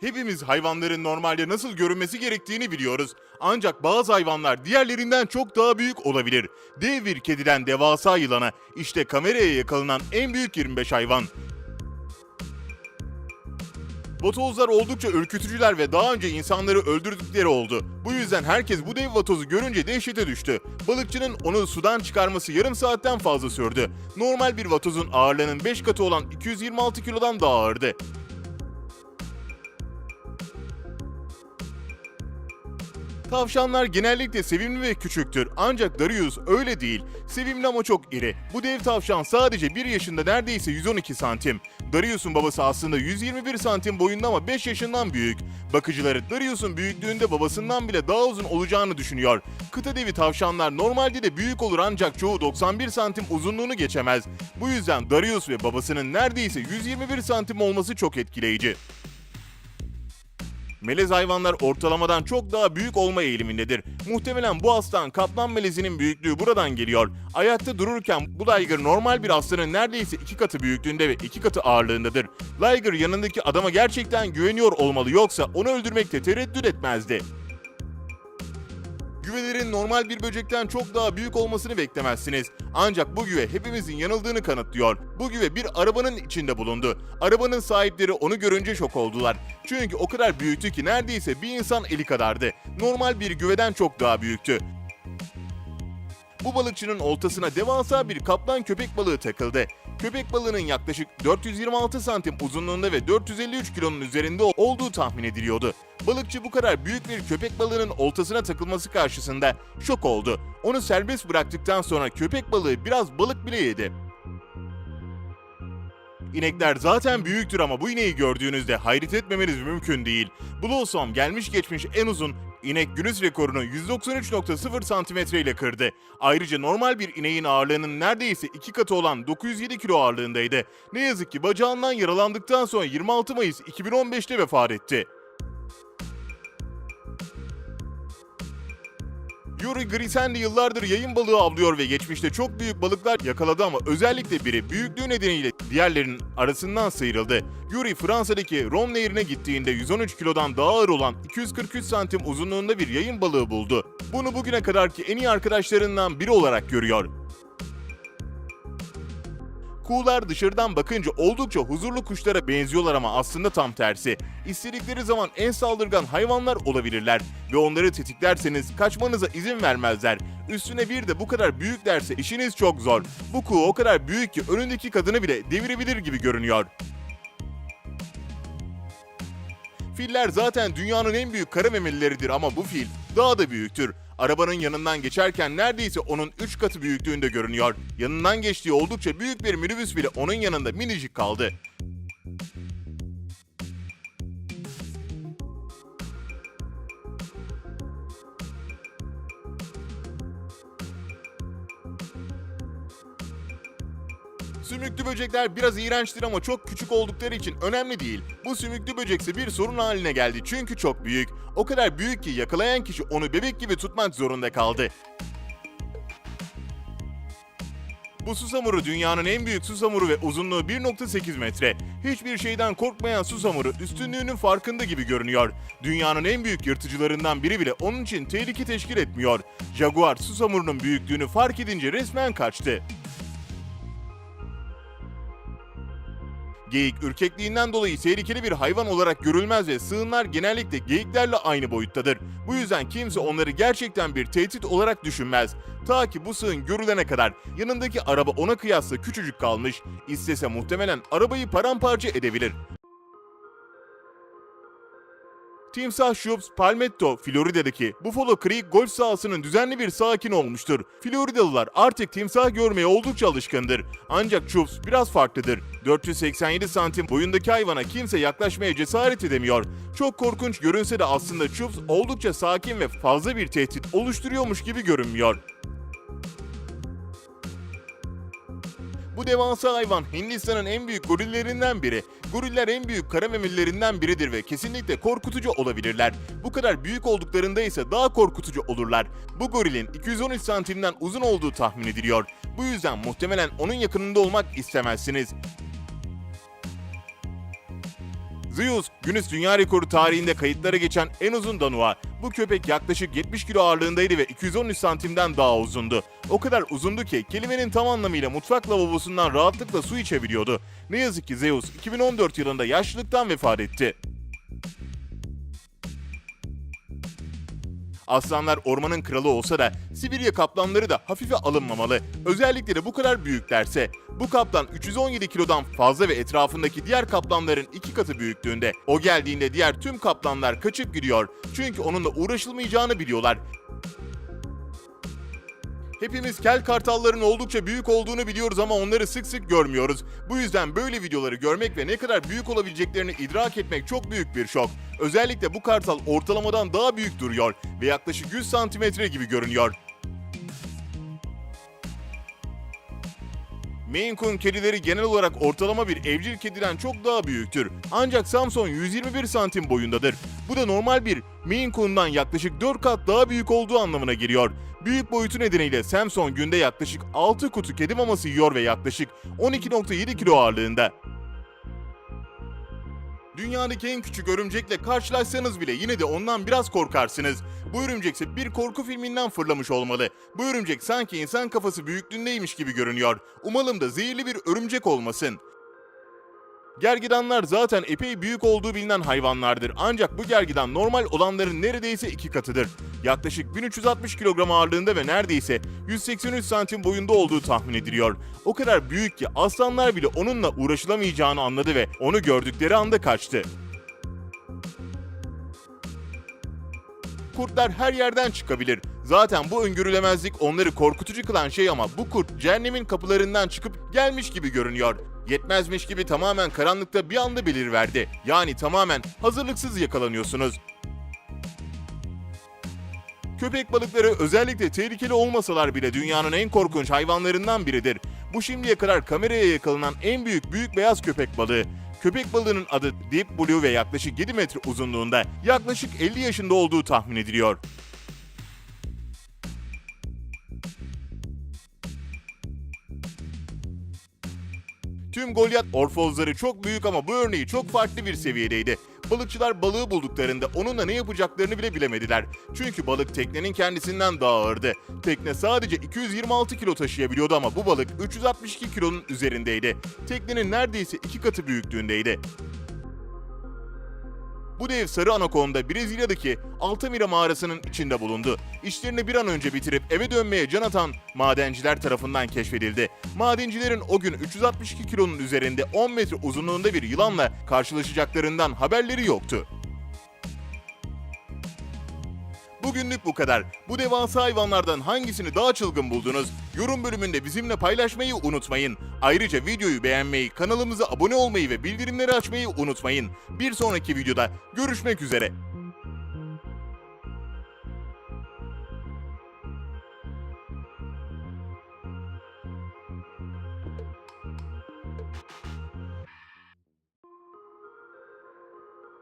Hepimiz hayvanların normalde nasıl görünmesi gerektiğini biliyoruz. Ancak bazı hayvanlar diğerlerinden çok daha büyük olabilir. Dev bir kediden devasa yılana işte kameraya yakalanan en büyük 25 hayvan. Vatozlar oldukça ürkütücüler ve daha önce insanları öldürdükleri oldu. Bu yüzden herkes bu dev vatozu görünce dehşete düştü. Balıkçının onu sudan çıkarması yarım saatten fazla sürdü. Normal bir vatozun ağırlığının 5 katı olan 226 kilodan daha ağırdı. Tavşanlar genellikle sevimli ve küçüktür ancak Darius öyle değil. Sevimli ama çok iri. Bu dev tavşan sadece 1 yaşında neredeyse 112 santim. Darius'un babası aslında 121 santim boyunda ama 5 yaşından büyük. Bakıcıları Darius'un büyüklüğünde babasından bile daha uzun olacağını düşünüyor. Kıta devi tavşanlar normalde de büyük olur ancak çoğu 91 santim uzunluğunu geçemez. Bu yüzden Darius ve babasının neredeyse 121 santim olması çok etkileyici. Melez hayvanlar ortalamadan çok daha büyük olma eğilimindedir. Muhtemelen bu aslan kaplan melezinin büyüklüğü buradan geliyor. Ayakta dururken bu Liger normal bir aslanın neredeyse iki katı büyüklüğünde ve iki katı ağırlığındadır. Liger yanındaki adama gerçekten güveniyor olmalı yoksa onu öldürmekte tereddüt etmezdi. Güvelerin normal bir böcekten çok daha büyük olmasını beklemezsiniz. Ancak bu güve hepimizin yanıldığını kanıtlıyor. Bu güve bir arabanın içinde bulundu. Arabanın sahipleri onu görünce şok oldular. Çünkü o kadar büyüktü ki neredeyse bir insan eli kadardı. Normal bir güveden çok daha büyüktü. Bu balıkçının oltasına devasa bir kaplan köpek balığı takıldı. Köpek balığının yaklaşık 426 santim uzunluğunda ve 453 kilonun üzerinde olduğu tahmin ediliyordu. Balıkçı bu kadar büyük bir köpek balığının oltasına takılması karşısında şok oldu. Onu serbest bıraktıktan sonra köpek balığı biraz balık bile yedi. İnekler zaten büyüktür ama bu ineği gördüğünüzde hayret etmemeniz mümkün değil. Blossom gelmiş geçmiş en uzun inek Guinness rekorunu 193.0 santimetre ile kırdı. Ayrıca normal bir ineğin ağırlığının neredeyse iki katı olan 907 kilo ağırlığındaydı. Ne yazık ki bacağından yaralandıktan sonra 26 Mayıs 2015'te vefat etti. Yuri Grisendi yıllardır yayın balığı avlıyor ve geçmişte çok büyük balıklar yakaladı ama özellikle biri büyüklüğü nedeniyle diğerlerinin arasından sıyrıldı. Yuri Fransa'daki Rhône Nehri'ne gittiğinde 113 kilodan daha ağır olan 243 santim uzunluğunda bir yayın balığı buldu. Bunu bugüne kadarki en iyi arkadaşlarından biri olarak görüyor. Kuğular dışarıdan bakınca oldukça huzurlu kuşlara benziyorlar ama aslında tam tersi. İstedikleri zaman en saldırgan hayvanlar olabilirler ve onları tetiklerseniz kaçmanıza izin vermezler. Üstüne bir de bu kadar büyüklerse işiniz çok zor. Bu kuğu o kadar büyük ki önündeki kadını bile devirebilir gibi görünüyor. Filler zaten dünyanın en büyük kara memelileridir ama bu fil daha da büyüktür. Arabanın yanından geçerken neredeyse onun 3 katı büyüklüğünde görünüyor. Yanından geçtiği oldukça büyük bir minibüs bile onun yanında minicik kaldı. Böcekler biraz iğrençtir ama çok küçük oldukları için önemli değil. Bu sümüklü böcekse bir sorun haline geldi çünkü çok büyük. O kadar büyük ki yakalayan kişi onu bebek gibi tutmak zorunda kaldı. Bu susamuru dünyanın en büyük susamuru ve uzunluğu 1.8 metre. Hiçbir şeyden korkmayan susamuru üstünlüğünün farkında gibi görünüyor. Dünyanın en büyük yırtıcılarından biri bile onun için tehlike teşkil etmiyor. Jaguar susamurunun büyüklüğünü fark edince resmen kaçtı. Geyik ürkekliğinden dolayı tehlikeli bir hayvan olarak görülmez ve sığınlar genellikle geyiklerle aynı boyuttadır. Bu yüzden kimse onları gerçekten bir tehdit olarak düşünmez. Ta ki bu sığın görülene kadar yanındaki araba ona kıyasla küçücük kalmış, istese muhtemelen arabayı paramparça edebilir. Timsah Shoops Palmetto, Florida'daki Buffalo Creek golf sahasının düzenli bir sakin olmuştur. Floridalılar artık timsah görmeye oldukça alışkındır. Ancak Shoops biraz farklıdır. 487 santim boyundaki hayvana kimse yaklaşmaya cesaret edemiyor. Çok korkunç görünse de aslında Shoops oldukça sakin ve fazla bir tehdit oluşturuyormuş gibi görünmüyor. Bu devasa hayvan Hindistan'ın en büyük gorillerinden biri. Goriller en büyük kara memelilerinden biridir ve kesinlikle korkutucu olabilirler. Bu kadar büyük olduklarında ise daha korkutucu olurlar. Bu gorilin 213 santimden uzun olduğu tahmin ediliyor. Bu yüzden muhtemelen onun yakınında olmak istemezsiniz. Zeus, Guinness Dünya Rekoru tarihinde kayıtlara geçen en uzun danua. Bu köpek yaklaşık 70 kilo ağırlığındaydı ve 213 santimden daha uzundu. O kadar uzundu ki kelimenin tam anlamıyla mutfak lavabosundan rahatlıkla su içebiliyordu. Ne yazık ki Zeus 2014 yılında yaşlılıktan vefat etti. Aslanlar ormanın kralı olsa da Sibirya kaplanları da hafife alınmamalı. Özellikle de bu kadar büyüklerse. Bu kaplan 317 kilodan fazla ve etrafındaki diğer kaplanların iki katı büyüklüğünde. O geldiğinde diğer tüm kaplanlar kaçıp gidiyor. Çünkü onunla uğraşılmayacağını biliyorlar. Hepimiz kel kartalların oldukça büyük olduğunu biliyoruz ama onları sık sık görmüyoruz. Bu yüzden böyle videoları görmek ve ne kadar büyük olabileceklerini idrak etmek çok büyük bir şok. Özellikle bu kartal ortalamadan daha büyük duruyor ve yaklaşık 100 santimetre gibi görünüyor. Maine Coon kedileri genel olarak ortalama bir evcil kediden çok daha büyüktür. Ancak Samson 121 santim boyundadır. Bu da normal bir Maine Coon'dan yaklaşık 4 kat daha büyük olduğu anlamına geliyor. Büyük boyutu nedeniyle Samson günde yaklaşık 6 kutu kedi maması yiyor ve yaklaşık 12.7 kilo ağırlığında. Dünyadaki en küçük örümcekle karşılaşsanız bile yine de ondan biraz korkarsınız. Bu örümcekse bir korku filminden fırlamış olmalı. Bu örümcek sanki insan kafası büyüklüğündeymiş gibi görünüyor. Umalım da zehirli bir örümcek olmasın. Gergedanlar zaten epey büyük olduğu bilinen hayvanlardır. Ancak bu gergedan normal olanların neredeyse iki katıdır. Yaklaşık 1360 kilogram ağırlığında ve neredeyse 183 santim boyunda olduğu tahmin ediliyor. O kadar büyük ki aslanlar bile onunla uğraşılamayacağını anladı ve onu gördükleri anda kaçtı. Kurtlar her yerden çıkabilir. Zaten bu öngörülemezlik onları korkutucu kılan şey ama bu kurt cehennemin kapılarından çıkıp gelmiş gibi görünüyor. Yetmezmiş gibi tamamen karanlıkta bir anda beliriverdi. Yani tamamen hazırlıksız yakalanıyorsunuz. Köpek balıkları özellikle tehlikeli olmasalar bile dünyanın en korkunç hayvanlarından biridir. Bu şimdiye kadar kameraya yakalanan en büyük büyük beyaz köpek balığı. Köpek balığının adı Deep Blue ve yaklaşık 7 metre uzunluğunda, yaklaşık 50 yaşında olduğu tahmin ediliyor. Tüm Goliath orfozları çok büyük ama bu örneği çok farklı bir seviyedeydi. Balıkçılar balığı bulduklarında onunla ne yapacaklarını bile bilemediler. Çünkü balık teknenin kendisinden daha ağırdı. Tekne sadece 226 kilo taşıyabiliyordu ama bu balık 362 kilonun üzerindeydi. Teknenin neredeyse iki katı büyüklüğündeydi. Bu dev sarı anakonda Brezilya'daki Altamira mağarasının içinde bulundu. İşlerini bir an önce bitirip eve dönmeye can atan madenciler tarafından keşfedildi. Madencilerin o gün 362 kilonun üzerinde 10 metre uzunluğunda bir yılanla karşılaşacaklarından haberleri yoktu. Bugünlük bu kadar. Bu devasa hayvanlardan hangisini daha çılgın buldunuz? Yorum bölümünde bizimle paylaşmayı unutmayın. Ayrıca videoyu beğenmeyi, kanalımıza abone olmayı ve bildirimleri açmayı unutmayın. Bir sonraki videoda görüşmek üzere.